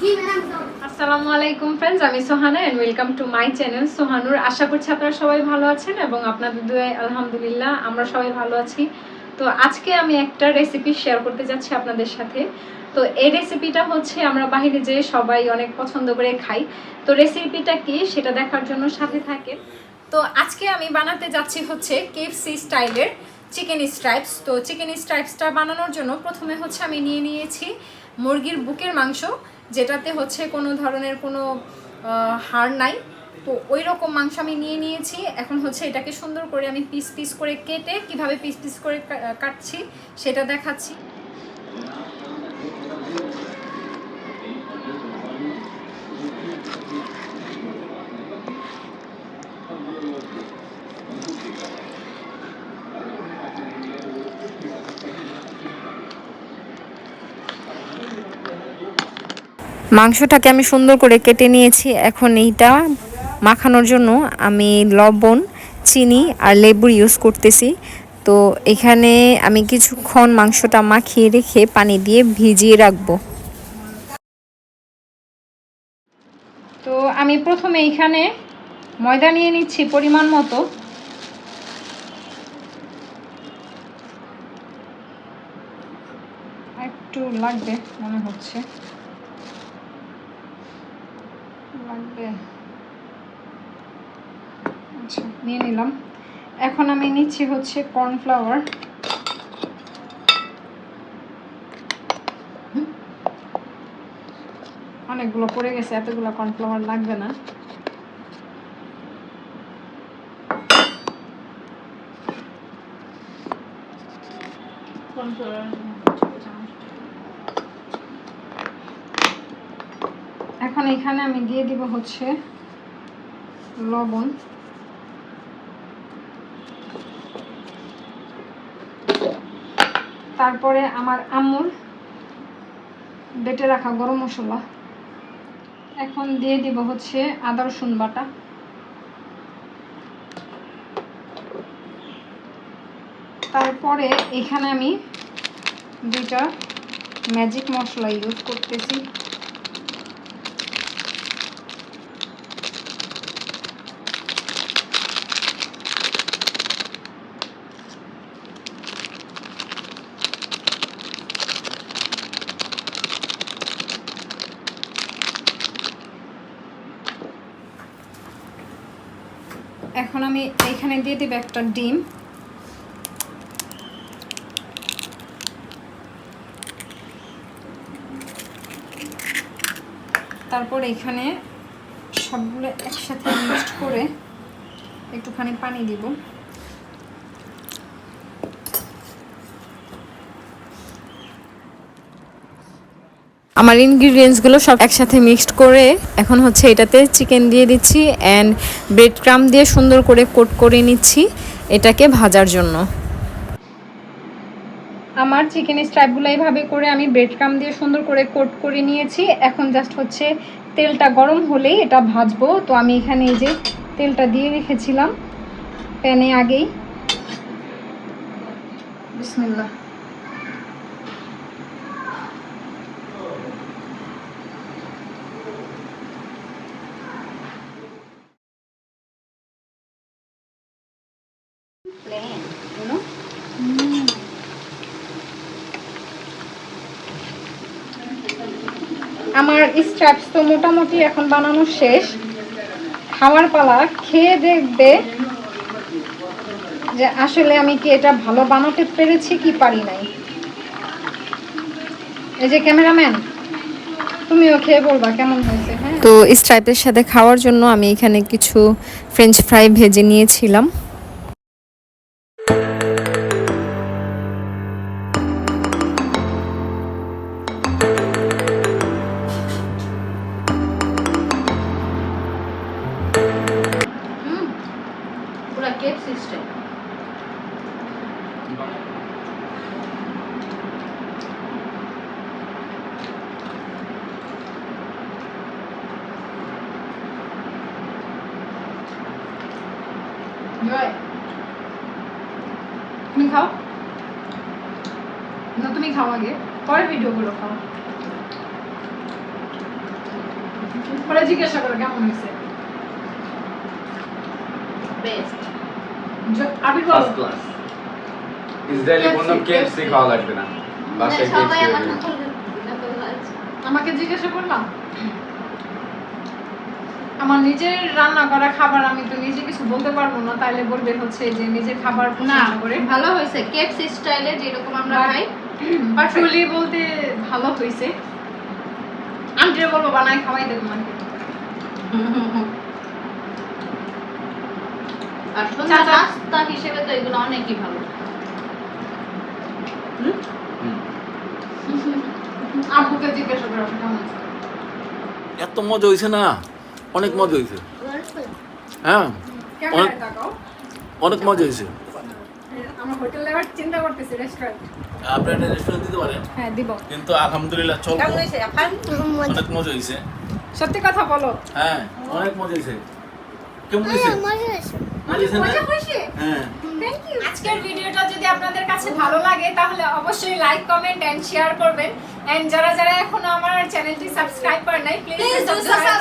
আসসালামু আলাইকুম ফ্রেন্ডস আমি Sohana and welcome to my channel Sohanur. আশা করছি আপনারা সবাই ভালো আছেন এবং আপনাদের দুয়ায় আলহামদুলিল্লাহ আমরা সবাই ভালো আছি। তো আজকে আমি একটা রেসিপি শেয়ার করতে যাচ্ছি আপনাদের সাথে। তো এই রেসিপিটা হচ্ছে আমরা বাইরে যে সবাই অনেক পছন্দ করে খাই। তো রেসিপিটা কি সেটা দেখার জন্য সাথে থাকে তো আজকে আমি বানাতে যাচ্ছি হচ্ছে কেএফসি স্টাইলের চিকেন স্ট্রাইপস তো চিকেন স্ট্রাইপসটা বানানোর জন্য প্রথমে হচ্ছে আমি নিয়ে নিয়েছি মুরগির বুকের মাংস। যেটাতে হচ্ছে কোনো ধরনের কোনো হাড় নাই। তো ওই রকম মাংস আমি নিয়ে নিয়েছি। এখন হচ্ছে এটাকে সুন্দর করে আমি পিস পিস করে কেটে কীভাবে পিস পিস করে কাটছি সেটা দেখাচ্ছি। মাংসটাকে আমি সুন্দর করে কেটে নিয়েছি। এখন এইটা মাখানোর জন্য আমি লবণ, চিনি আর লেবুর ইউজ করতেছি। তো এখানে আমি কিছুক্ষণ মাংসটা মাখিয়ে রেখে পানি দিয়ে ভিজিয়ে রাখব। তো আমি প্রথমে এখানে ময়দা নিয়ে নিচ্ছি পরিমাণ মতো। একটু লাগবে, মনে হচ্ছে লাগবে আচ্ছা নিয়ে নিলাম। এখন আমি নিচ্ছি হচ্ছে কর্নফ্লাওয়ার। অনেকগুলো পড়ে গেছে, এতগুলো কর্নফ্লাওয়ার লাগবে না। এখন এখানে আমি দিয়ে দিব হচ্ছে লবণ। তারপরে আমার আম্মুর বেটে রাখা গরম মশলা। এখন দিয়ে দিব হচ্ছে আদা, রসুন বাটা। তারপরে এখানে আমি দুইটা ম্যাজিক মশলা ইউজ করতেছি। এখন আমি এইখানে দিয়ে দিব একটা ডিম। তারপর এখানে সবগুলো একসাথে মিক্সড করে একটুখানি পানি দিব। আমার ইনগ্রিডিয়েন্টসগুলো সব একসাথে মিক্সড করে এখন হচ্ছে এটাতে চিকেন দিয়ে দিচ্ছি অ্যান্ড ব্রেড ক্রাম দিয়ে সুন্দর করে কোট করে নিচ্ছি এটাকে ভাজার জন্য। আমার চিকেন স্ট্রাইপগুলো এইভাবে করে আমি ব্রেড ক্রাম দিয়ে সুন্দর করে কোট করে নিয়েছি। এখন জাস্ট হচ্ছে তেলটা গরম হলেই এটা ভাজবো। তো আমি এখানে এই যে তেলটা দিয়ে রেখেছিলাম। প্যানে আগেই। বিসমিল্লাহ। Plain, you know? আমার স্ট্র্যাপস তো মোটামুটি এখন বানানো শেষ। খাওয়ার পালা খেয়ে দেখবে যে আসলে আমি কি এটা ভালো বানাতে পেরেছি কি পারি নাই। এই যে ক্যামেরাম্যান তুমিও খেয়ে বলবা কেমন হয়েছে হ্যাঁ? তো স্ট্রাইপের সাথে খাওয়ার জন্য আমি এখানে কিছু ফ্রেঞ্চ ফ্রাই ভেজে নিয়েছিলাম। সিস্টেম তুমি খাও? না, তুমি খাও আগে। পরে ভিডিওগুলো খাও। পরে জিজ্ঞাসা করো কেমন হয়েছে। বেস্ট আবির ফার্স্ট ক্লাস ইসরায়েলি বললাম কেএফসি খাওয়া লাগবে না? বাসায় কেএফসি আমাকে জিজ্ঞাসা করলাম আমার নিজের রান্না করা খাবার আমি তো নিজে কিছু বলতে পারব না তাইলে বলবে হচ্ছে যে নিজের খাবার না করে। ভালো হয়েছে কেএফসি স্টাইলে যেরকম আমরা খাই। পার্সোনালি বলতে ভালো হয়েছে। আন্টিরে বলব বানাই খাওয়াই দেবো আন্টি আর সন্ধ্যা নাস্তা হিসেবে তো এগুলো অনেকই ভালো। আব্বুকে জিজ্ঞাসা করো কেমন এত মজা হয়েছে না? অনেক মজা হয়েছে হ্যাঁ? অনেক- অনেক মজা হয়েছে রেস্টুরেন্ট দিতে পারেন? হ্যাঁ দিব। কিন্তু আলহামদুলিল্লাহ চলবো। অনেক মজা হয়েছে সত্যি কথা বলো। হ্যাঁ অনেক মজা হয়েছে কেমন হয়েছে? মজা হয়েছে। হ্যাঁ। আজকের ভিডিওটা যদি আপনাদের কাছে ভালো লাগে তাহলে অবশ্যই লাইক কমেন্ট এন্ড শেয়ার করবেন। এন্ড যারা যারা এখনও আমার চ্যানেলটি সাবস্ক্রাইব করেন নাই প্লিজ সাবস্ক্রাইব